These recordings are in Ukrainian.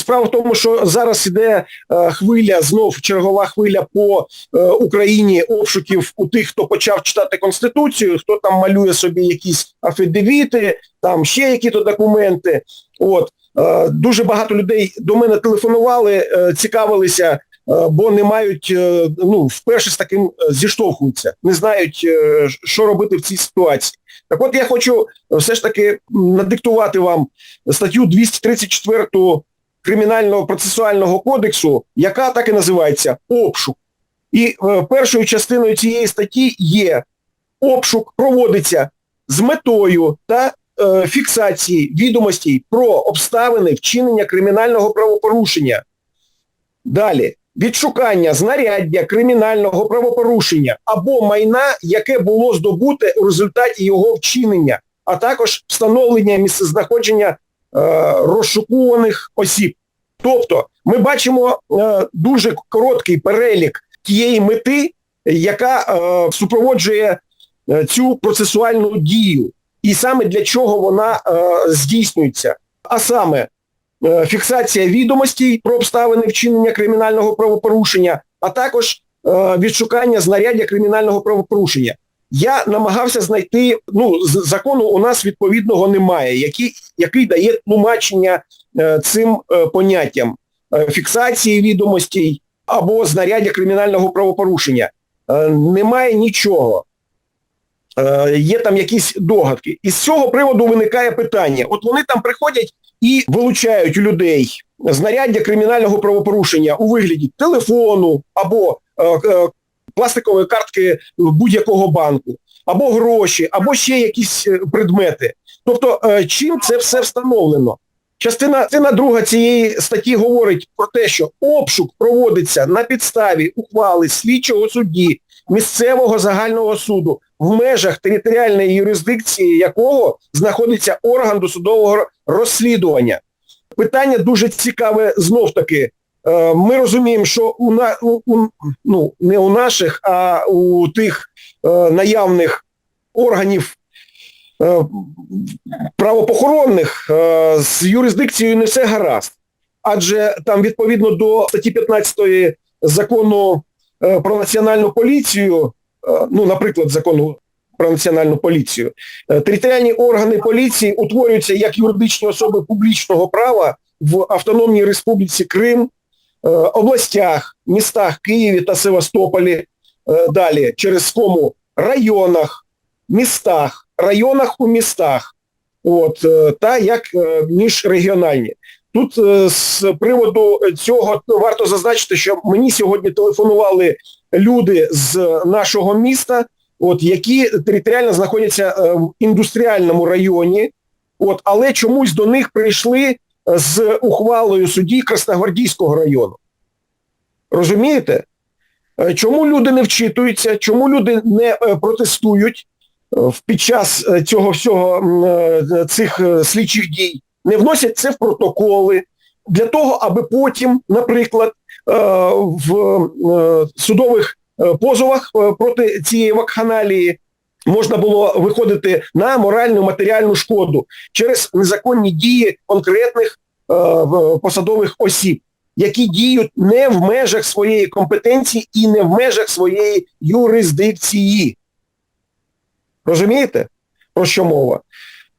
справа в тому, що зараз іде е, хвиля, знов чергова хвиля по е, Україні обшуків у тих, хто почав читати Конституцію, хто там малює собі якісь афідевіти, там ще які-то документи. От. Е, дуже багато людей до мене телефонували, цікавилися, бо не мають, ну, вперше з таким зіштовхуються, не знають, що робити в цій ситуації. Так от я хочу все ж таки надиктувати вам статтю 234 Кримінального процесуального кодексу, яка так і називається обшук. І е, першою частиною цієї статті є обшук проводиться з метою та е, фіксації відомостей про обставини вчинення кримінального правопорушення. Далі. Відшукання знаряддя кримінального правопорушення або майна, яке було здобуте у результаті його вчинення, а також встановлення місцезнаходження розшукуваних осіб. Тобто ми бачимо е, дуже короткий перелік тієї мети, яка е, супроводжує е, цю процесуальну дію. І саме для чого вона е, здійснюється. А саме е, фіксація відомостей про обставини вчинення кримінального правопорушення, а також е, відшукання знаряддя кримінального правопорушення. Я намагався знайти, ну, закону у нас відповідного немає, який, який дає тлумачення е, цим е, поняттям е, фіксації відомостей або знаряддя кримінального правопорушення. Немає нічого. Є там якісь догадки. І з цього приводу виникає питання. От вони там приходять і вилучають у людей знаряддя кримінального правопорушення у вигляді телефону або пластикової картки будь-якого банку, або гроші, або ще якісь е, предмети. Тобто, е, чим це все встановлено? Частина, частина друга цієї статті говорить про те, що обшук проводиться на підставі ухвали слідчого судді місцевого загального суду в межах територіальної юрисдикції якого знаходиться орган досудового розслідування. Питання дуже цікаве знов таки. Е, Ми розуміємо, що у, у, ну, не у наших, а у тих е, наявних органів е, правопохоронних з юрисдикцією не все гаразд. Адже там відповідно до статті 15 закону про національну поліцію, ну, наприклад, закону про національну поліцію, територіальні органи поліції утворюються як юридичні особи публічного права в Автономній Республіці Крим, областях, містах Києві та Севастополі, е, далі через кому? Районах, містах, районах у містах, от, е, та як е, міжрегіональні. Тут е, з приводу цього варто зазначити, що мені сьогодні телефонували люди з нашого міста, от, які територіально знаходяться е, в індустріальному районі, от, але чомусь до них прийшли з ухвалою судді Красногвардійського району. Розумієте? Е, Чому люди не вчитуються, чому люди не е, протестують е, під час цього всього цих слідчих дій, не вносять це в протоколи для того, аби потім, наприклад, в судових позовах проти цієї вакханалії можна було виходити на моральну матеріальну шкоду через незаконні дії конкретних е, посадових осіб, які діють не в межах своєї компетенції і не в межах своєї юрисдикції. Розумієте, про що мова?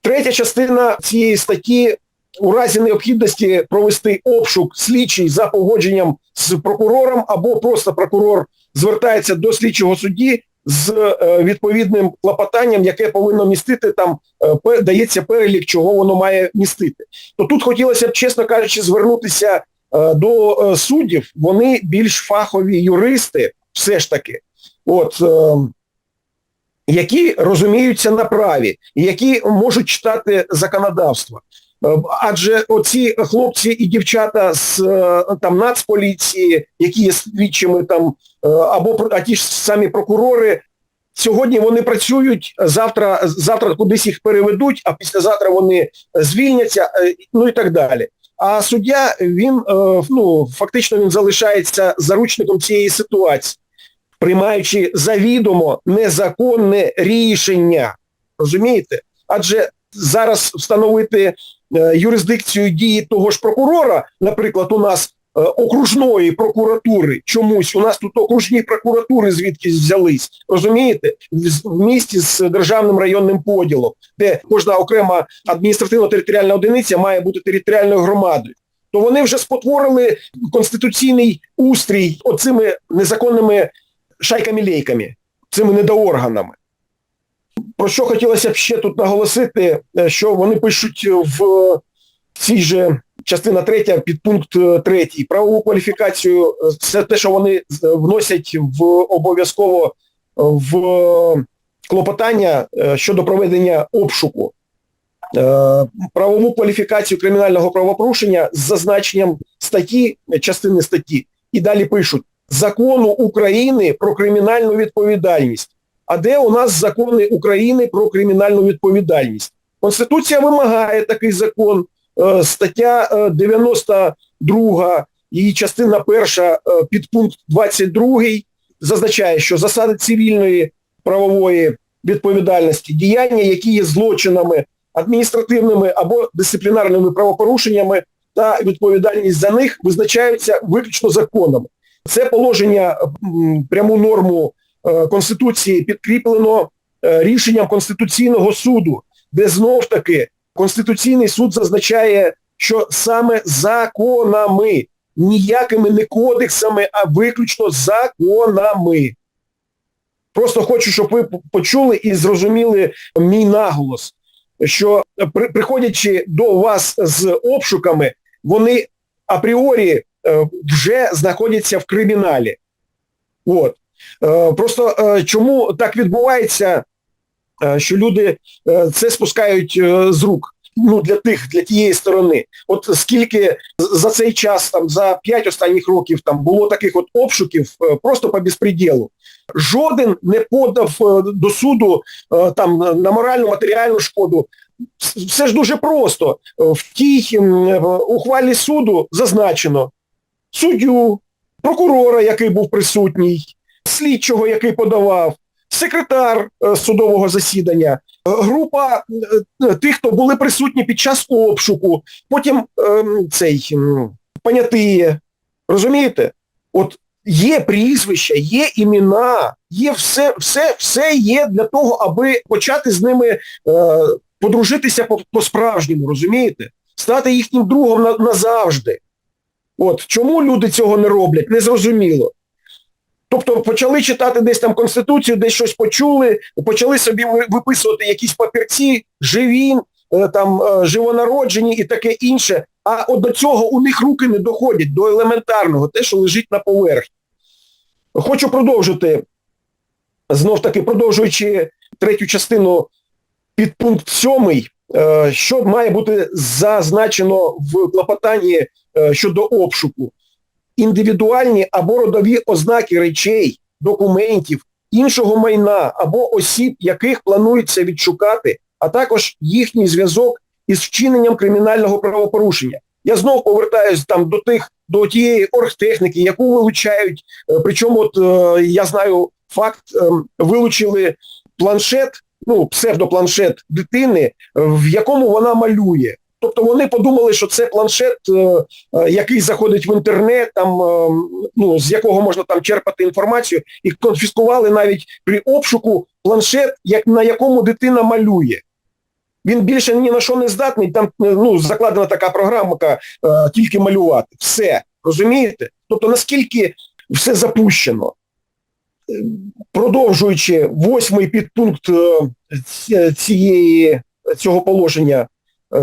Третя частина цієї статті у разі необхідності провести обшук слідчий за погодженням з прокурором або просто прокурор звертається до слідчого судді з е, відповідним клопотанням, яке повинно містити там, е, дається перелік, чого воно має містити. То тут хотілося б, чесно кажучи, звернутися е, до суддів. Вони більш фахові юристи, все ж таки. От, які розуміються на праві, які можуть читати законодавство. Адже оці хлопці і дівчата з там Нацполіції, які є слідчими там, або а ті ж самі прокурори, сьогодні вони працюють, завтра, завтра кудись їх переведуть, а післязавтра вони звільняться, е, ну і так далі. А суддя, він, е, ну, фактично він залишається заручником цієї ситуації приймаючи завідомо незаконне рішення. Розумієте? Адже зараз встановити е, юрисдикцію дії того ж прокурора, наприклад, у нас е, окружної прокуратури чомусь, у нас тут окружні прокуратури звідкись взялись, розумієте, в, в місті з державним районним поділом, де кожна окрема адміністративно-територіальна одиниця має бути територіальною громадою. То вони вже спотворили конституційний устрій оцими незаконними шайками-лейками, цими недоорганами. Про що хотілося б ще тут наголосити, е, що вони пишуть в цій же частина третя, підпункт е, третій. Правову кваліфікацію е, це те, що вони вносять в обов'язково в клопотання е, щодо проведення обшуку. Е, Правову кваліфікацію кримінального правопорушення з зазначенням статті, е, частини статті, і далі пишуть закону України про кримінальну відповідальність. А де у нас закони України про кримінальну відповідальність? Конституція вимагає такий закон. Е, Стаття е, 92, її частина перша, е, підпункт 22 зазначає, що засади цивільної правової відповідальності, діяння, які є злочинами адміністративними або дисциплінарними правопорушеннями та відповідальність за них визначаються виключно законами. Це положення, пряму норму е, Конституції підкріплено е, рішенням Конституційного суду, де знов таки Конституційний суд зазначає, що саме законами, ніякими не кодексами, а виключно законами. Просто хочу, щоб ви почули і зрозуміли мій наголос, що при- приходячи до вас з обшуками, вони апріорі е, вже знаходяться в криміналі. От. Е, Просто е, чому так відбувається, що люди е, це спускають е, з рук ну, для тих, для тієї сторони. От скільки за цей час, там, за 5 останніх років там було таких от обшуків е, просто по безпреділу. Жоден не подав е, до суду е, там на моральну матеріальну шкоду. Все ж дуже просто. Е, В тій е, ухвалі суду зазначено суддю, прокурора, який був присутній, слідчого, який подавав, секретар е, судового засідання, е, група е, тих, хто були присутні під час обшуку, потім ем, цей понятиє. Розумієте? От є прізвища, є імена, є все, все, все є для того, аби почати з ними е, подружитися по- по-справжньому, розумієте? Стати їхнім другом на- назавжди. От чому люди цього не роблять, незрозуміло. Тобто почали читати десь там Конституцію, десь щось почули, почали собі виписувати якісь папірці, живі, е, там е, живонароджені і таке інше. А от до цього у них руки не доходять, до елементарного, те, що лежить на поверхні. Хочу продовжити, знов таки продовжуючи третю частину підпункт сьомий, е, що має бути зазначено в клопотанні щодо обшуку. Індивідуальні або родові ознаки речей, документів, іншого майна або осіб, яких планується відшукати, а також їхній зв'язок із вчиненням кримінального правопорушення. Я знов повертаюся там до тих, до тієї оргтехніки, яку вилучають, е, причому от е, я знаю факт, ем, вилучили планшет, ну, псевдопланшет дитини, в якому вона малює. Тобто вони подумали, що це планшет, е, е, який заходить в інтернет, там, е, ну, з якого можна там черпати інформацію, і конфіскували навіть при обшуку планшет, як, на якому дитина малює. Він більше ні на що не здатний, там ну, закладена така програмка е, тільки малювати. Все. Розумієте? Тобто наскільки все запущено. Продовжуючи восьмий підпункт цієї, цього положення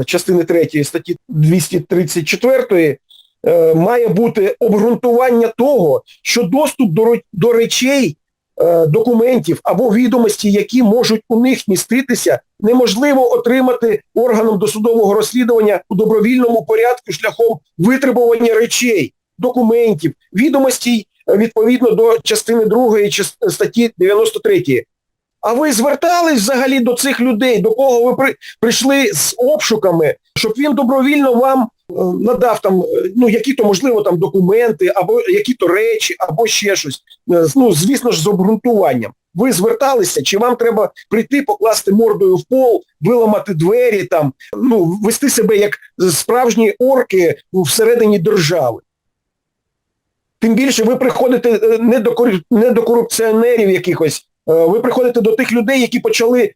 частини 3 статті 234 е, має бути обґрунтування того, що доступ до, до речей, е, документів або відомості, які можуть у них міститися, неможливо отримати органом досудового розслідування у добровільному порядку шляхом витребування речей, документів, відомостей е, відповідно до частини 2 статті 93. А ви звертались взагалі до цих людей, до кого ви при, прийшли з обшуками, щоб він добровільно вам е, надав там, е, ну, які-то, можливо, там документи, або які-то речі, або ще щось. Е, Ну, звісно ж, з обґрунтуванням. ви зверталися, чи вам треба прийти, покласти мордою в пол, виламати двері, там, ну, вести себе як справжні орки всередині держави. Тим більше ви приходите е, не до, не до корупціонерів якихось, ви приходите до тих людей, які почали е,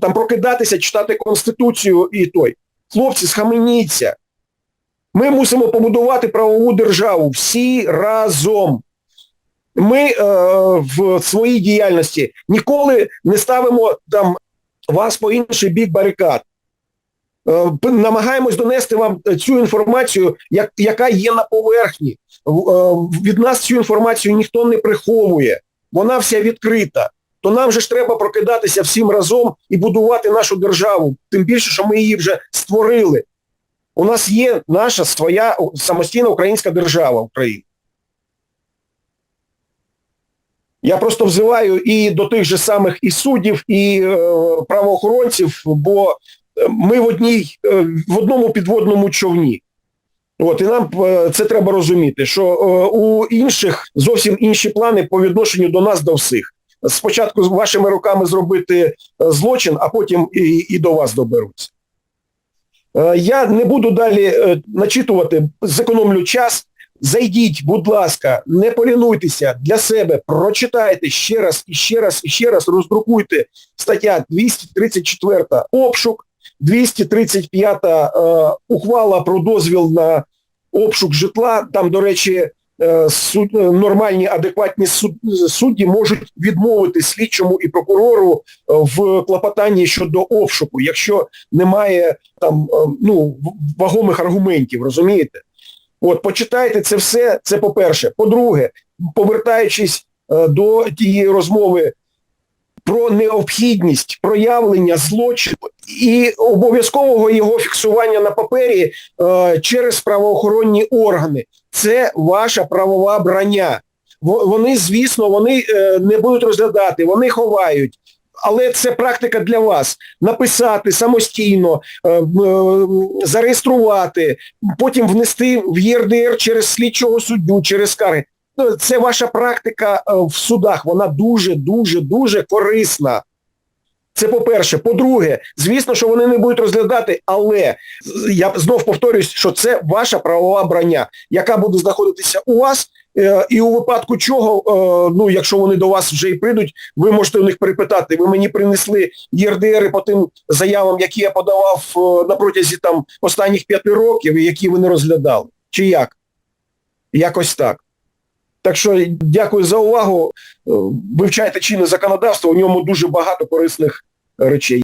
там прокидатися, читати Конституцію і той. Хлопці, схаменіться. Ми мусимо побудувати правову державу всі разом. Ми е, в своїй діяльності ніколи не ставимо там вас по інший бік барикад. Е, намагаємось донести вам цю інформацію, як, яка є на поверхні. Е, Від нас цю інформацію ніхто не приховує. Вона вся відкрита. То нам же ж треба прокидатися всім разом і будувати нашу державу. Тим більше, що ми її вже створили. У нас є наша своя самостійна українська держава Україна. Я просто взиваю і до тих же самих і суддів, і е, правоохоронців, бо е, ми в одній, е, в одному підводному човні. От, і нам е, це треба розуміти, що е, у інших зовсім інші плани по відношенню до нас, до всіх. Спочатку вашими руками зробити е, злочин, а потім і, і до вас доберуться. Е, Я не буду далі е, начитувати, зекономлю час. Зайдіть, будь ласка, не полінуйтеся для себе, прочитайте ще раз і ще раз і ще раз роздрукуйте стаття 234 обшук, 235 е, ухвала про дозвіл на обшук житла. Там, до речі, суд, е, нормальні, адекватні суд, судді можуть відмовити слідчому і прокурору е, в клопотанні щодо обшуку, якщо немає там е, ну, вагомих аргументів, розумієте? От, почитайте це все, це по-перше. По-друге, повертаючись е, до тієї розмови про необхідність проявлення злочину і обов'язкового його фіксування на папері е, через правоохоронні органи. Це ваша правова броня. Вони, звісно, вони е, не будуть розглядати, вони ховають. Але це практика для вас. Написати самостійно, е, е, зареєструвати, потім внести в ЄРДР через слідчого суддю, через скарги. Ну, Це ваша практика е, в судах, вона дуже, дуже, корисна. Це по-перше. По-друге, звісно, що вони не будуть розглядати, але я знов повторюсь, що це ваша правова броня, яка буде знаходитися у вас, е, і у випадку чого, е, ну, якщо вони до вас вже і прийдуть, ви можете у них перепитати, ви мені принесли ЄРДРи по тим заявам, які я подавав на протязі там останніх п'яти років, і які ви не розглядали. Чи як? Якось так. Так що дякую за увагу. Е, Вивчайте чинне законодавство, у ньому дуже багато корисних речей.